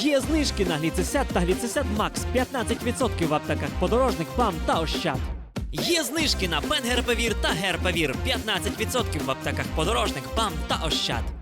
Є знижки на гліцесят та гліцесят Макс 15% в аптеках подорожник, ПАМ та Ощад. Є знижки на Пенгерпевір та Герпевір 15% в аптеках подорожник, ПАМ та Ощад.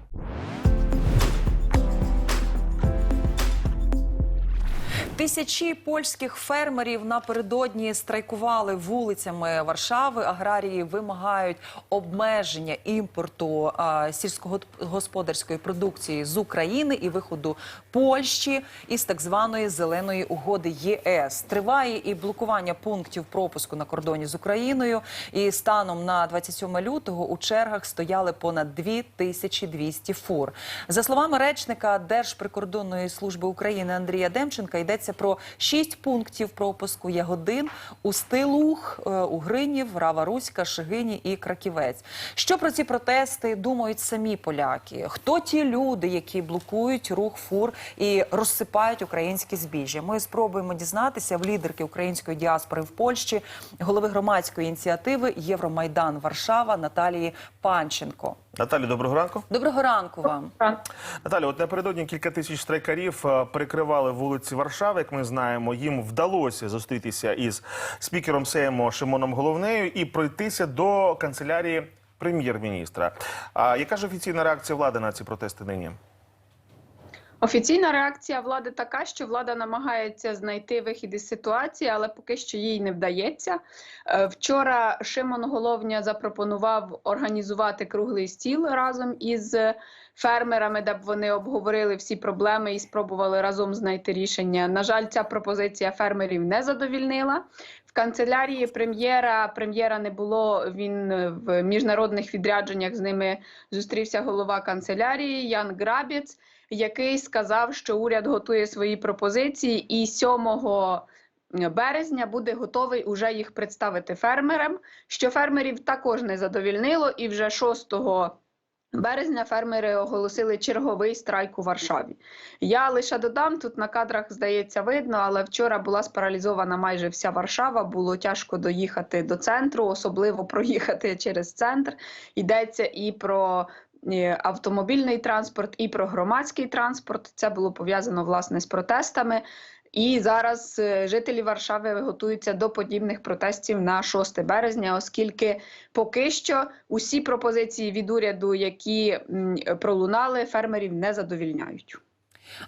Тисячі польських фермерів напередодні страйкували вулицями Варшави. Аграрії вимагають обмеження імпорту а, сільськогосподарської продукції з України і виходу Польщі із так званої зеленої угоди ЄС. Триває і блокування пунктів пропуску на кордоні з Україною. І станом на 27 лютого у чергах стояли понад 2200 фур. За словами речника Держприкордонної служби України Андрія Демченка, йдеться про шість пунктів пропуску Ягодин, Устилух, е, Угринів, Рава Руська, Шигині і Краківець. Що про ці протести думають самі поляки? Хто ті люди, які блокують рух фур і розсипають українське збіжжя? Ми спробуємо дізнатися в лідерки української діаспори в Польщі, голови громадської ініціативи Євромайдан Варшава Наталії Панченко. Наталі, доброго ранку. Доброго ранку вам. Наталі, от напередодні кілька тисяч страйкарів е, перекривали вулиці Варшави. Як ми знаємо, їм вдалося зустрітися із спікером Сеймо Шимоном Головнею і пройтися до канцелярії прем'єр-міністра. А яка ж офіційна реакція влади на ці протести нині? Офіційна реакція влади така, що влада намагається знайти вихід із ситуації, але поки що їй не вдається. Е, Вчора Шимон Головня запропонував організувати круглий стіл разом із фермерами, де б вони обговорили всі проблеми і спробували разом знайти рішення. На жаль, ця пропозиція фермерів не задовільнила. Канцелярії прем'єра прем'єра не було. Він е, в міжнародних відрядженнях з ними зустрівся голова канцелярії Ян Грабіц який сказав, що уряд готує свої пропозиції, і 7 березня буде готовий уже їх представити фермерам. Що фермерів також не задовільнило, і вже 6 Березня фермери оголосили черговий страйк у Варшаві. Я лише додам тут на кадрах здається видно, але вчора була спаралізована майже вся Варшава. Було тяжко доїхати до центру, особливо проїхати через центр. Йдеться і про е, автомобільний транспорт, і про громадський транспорт. Це було пов'язано власне з протестами. І зараз е, жителі Варшави готуються до подібних протестів на 6 березня, оскільки поки що усі пропозиції від уряду, які пролунали, фермерів не задовільняють.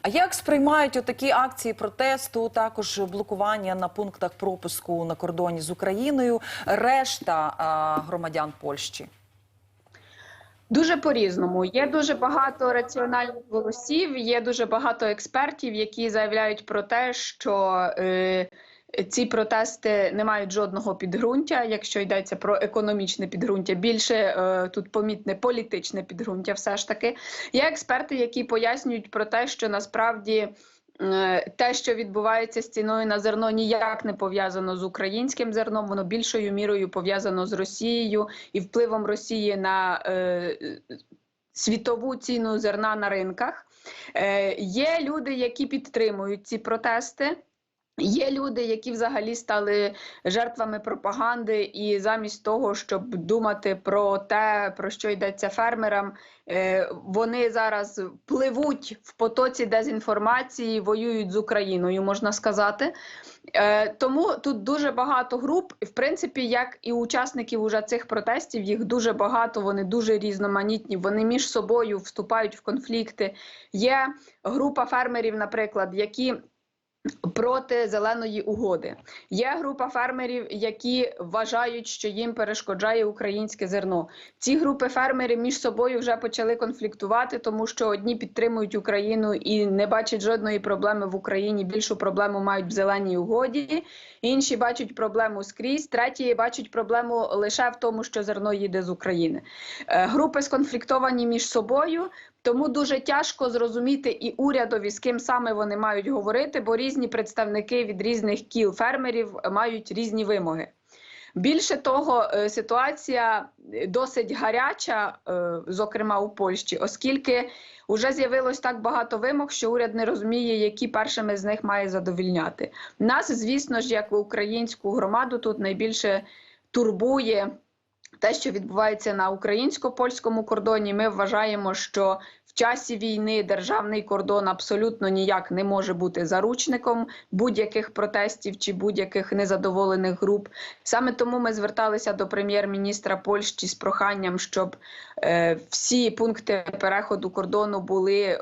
А як сприймають отакі акції протесту, також блокування на пунктах пропуску на кордоні з Україною, решта громадян Польщі? Дуже по-різному. Є дуже багато раціональних голосів, є дуже багато експертів, які заявляють про те, що е, ці протести не мають жодного підґрунтя, якщо йдеться про економічне підґрунтя. Більше е, тут помітне політичне підґрунтя, все ж таки. Є експерти, які пояснюють про те, що насправді. Е, Те, що відбувається з ціною на зерно, ніяк не пов'язано з українським зерном, воно більшою мірою пов'язано з Росією і впливом Росії на е, світову ціну зерна на ринках. Е, Є люди, які підтримують ці протести. Є люди, які взагалі стали жертвами пропаганди, і замість того, щоб думати про те, про що йдеться фермерам, е, вони зараз пливуть в потоці дезінформації, воюють з Україною, можна сказати. Е, Тому тут дуже багато груп, в принципі, як і учасників уже цих протестів, їх дуже багато, вони дуже різноманітні. Вони між собою вступають в конфлікти. Є група фермерів, наприклад, які проти зеленої угоди. Є група фермерів, які вважають, що їм перешкоджає українське зерно. Ці групи фермерів між собою вже почали конфліктувати, тому що одні підтримують Україну і не бачать жодної проблеми в Україні. Більшу проблему мають в зеленій угоді. Інші бачать проблему скрізь. Треті бачать проблему лише в тому, що зерно їде з України. Е, Групи сконфліктовані між собою. Тому дуже тяжко зрозуміти і урядові, з ким саме вони мають говорити, бо різні представники від різних кіл фермерів мають різні вимоги. Більше того, е, ситуація досить гаряча, е, зокрема у Польщі, оскільки вже з'явилось так багато вимог, що уряд не розуміє, які першими з них має задовільняти. Нас, звісно ж, як українську громаду, тут найбільше турбує те, що відбувається на українсько-польському кордоні. Ми вважаємо, що в часі війни державний кордон абсолютно ніяк не може бути заручником будь-яких протестів чи будь-яких незадоволених груп. Саме тому ми зверталися до прем'єр-міністра Польщі з проханням, щоб е, всі пункти переходу кордону були. е,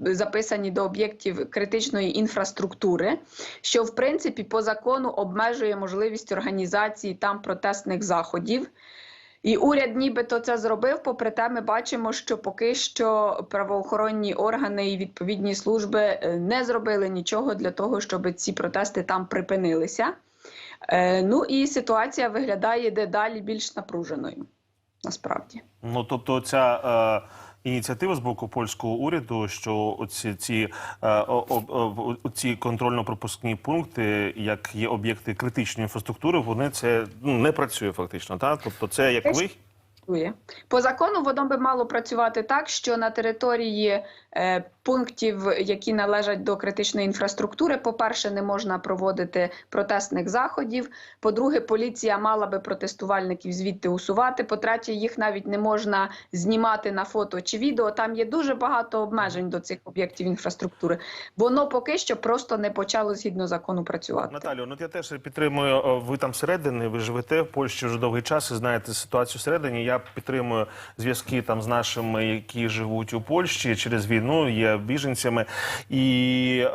Записані до об'єктів критичної інфраструктури, що в принципі по закону обмежує можливість організації там протестних заходів. І уряд нібито це зробив. Попри те, ми бачимо, що поки що правоохоронні органи і відповідні служби е, не зробили нічого для того, щоб ці протести там припинилися. Е, Ну і ситуація виглядає дедалі більш напруженою. Насправді. Ну тобто, ця е, ініціатива з боку польського уряду, що оці ці, е, ці контрольно-пропускні пункти, як є об'єкти критичної інфраструктури, вони це ну, не працює фактично. Так? Тобто, це як ви. Працює. По закону воно би мало працювати так, що на території е, пунктів, які належать до критичної інфраструктури, по-перше, не можна проводити протестних заходів. По-друге, поліція мала би протестувальників звідти усувати. По-третє, їх навіть не можна знімати на фото чи відео. Там є дуже багато обмежень до цих об'єктів інфраструктури. Воно поки що просто не почало згідно закону працювати. Наталю, ну я теж підтримую. Ви там всередині, ви живете в Польщі вже довгий час і знаєте ситуацію всередині. Я підтримую зв'язки там з нашими, які живуть у Польщі через війну, є біженцями. І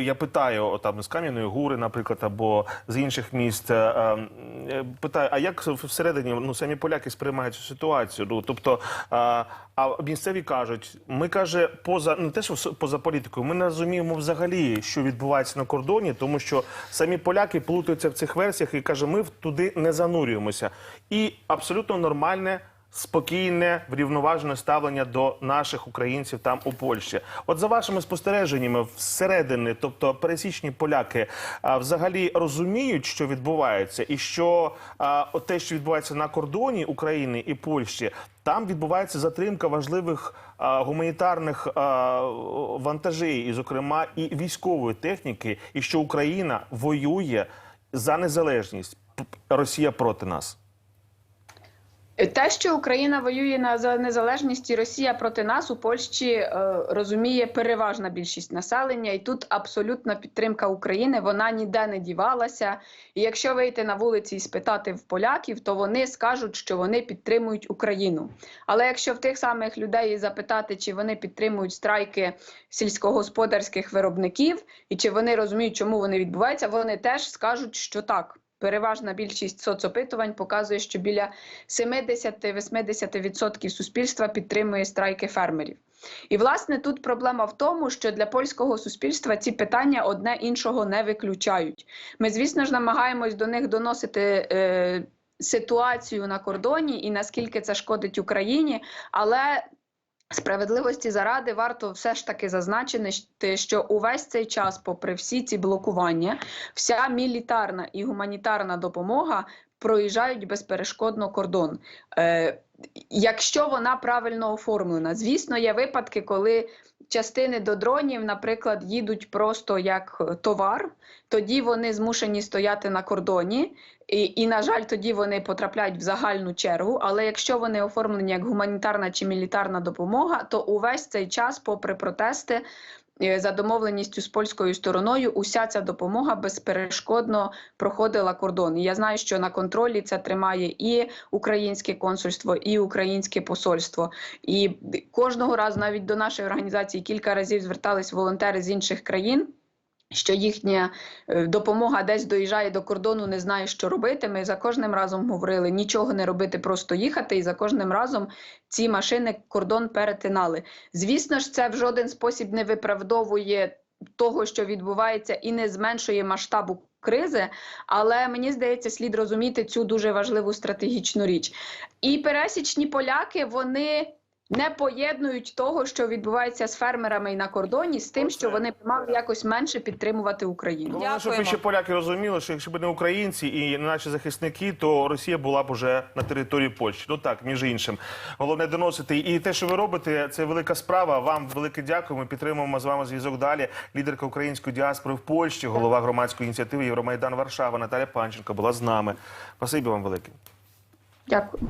я питаю там з Кам'яної Гури, наприклад, або з інших міст. е, е, Питаю, а як всередині ну самі поляки сприймають цю ситуацію? Ну тобто, а, а місцеві кажуть, ми каже, поза не те, що поза політикою, ми не розуміємо взагалі, що відбувається на кордоні, тому що самі поляки плутаються в цих версіях і каже, ми туди не занурюємося. І абсолютно нормальне. Спокійне, врівноважене ставлення до наших українців там у Польщі. От за вашими спостереженнями всередини, тобто пересічні поляки, взагалі розуміють, що відбувається, і що те, що відбувається на кордоні України і Польщі, там відбувається затримка важливих гуманітарних вантажей, і, зокрема, і військової техніки, і що Україна воює за незалежність. Росія проти нас. Те, що Україна воює на за незалежність і Росія проти нас у Польщі е, розуміє переважна більшість населення, і тут абсолютна підтримка України. Вона ніде не дівалася. І якщо вийти на вулиці і спитати в поляків, то вони скажуть, що вони підтримують Україну. Але якщо в тих самих людей запитати, чи вони підтримують страйки сільськогосподарських виробників, і чи вони розуміють, чому вони відбуваються, вони теж скажуть, що так. Переважна більшість соцопитувань показує, що біля 70-80% суспільства підтримує страйки фермерів. І власне тут проблема в тому, що для польського суспільства ці питання одне іншого не виключають. Ми, звісно ж, намагаємось до них доносити. Е, Ситуацію на кордоні і наскільки це шкодить Україні, але Справедливості заради варто все ж таки зазначити, що увесь цей час, попри всі ці блокування, вся мілітарна і гуманітарна допомога проїжджають безперешкодно кордон. Е, якщо вона правильно оформлена, звісно, є випадки, коли частини до дронів, наприклад, їдуть просто як товар, тоді вони змушені стояти на кордоні. І, і, на жаль, тоді вони потрапляють в загальну чергу. Але якщо вони оформлені як гуманітарна чи мілітарна допомога, то увесь цей час, попри протести, е, за домовленістю з польською стороною, уся ця допомога безперешкодно проходила кордон. Я знаю, що на контролі це тримає і українське консульство, і українське посольство. І кожного разу, навіть до нашої організації, кілька разів звертались волонтери з інших країн. Що їхня е, допомога десь доїжджає до кордону, не знає, що робити. Ми за кожним разом говорили нічого не робити, просто їхати. І за кожним разом ці машини кордон перетинали. Звісно ж, це в жоден спосіб не виправдовує того, що відбувається, і не зменшує масштабу кризи. Але мені здається, слід розуміти цю дуже важливу стратегічну річ. І пересічні поляки вони. Не поєднують того, що відбувається з фермерами і на кордоні, з тим, Оце. що вони б мали якось менше підтримувати Україну. Головне, щоб Дякуємо. ще поляки розуміли, що якщо б не українці і не наші захисники, то Росія була б уже на території Польщі. Ну так, між іншим. Головне доносити. І те, що ви робите, це велика справа. Вам велике дякую. Ми підтримуємо з вами зв'язок далі. Лідерка української діаспори в Польщі, голова громадської ініціативи Євромайдан Варшава Наталя Панченко була з нами. Спасибі вам велике. Дякую.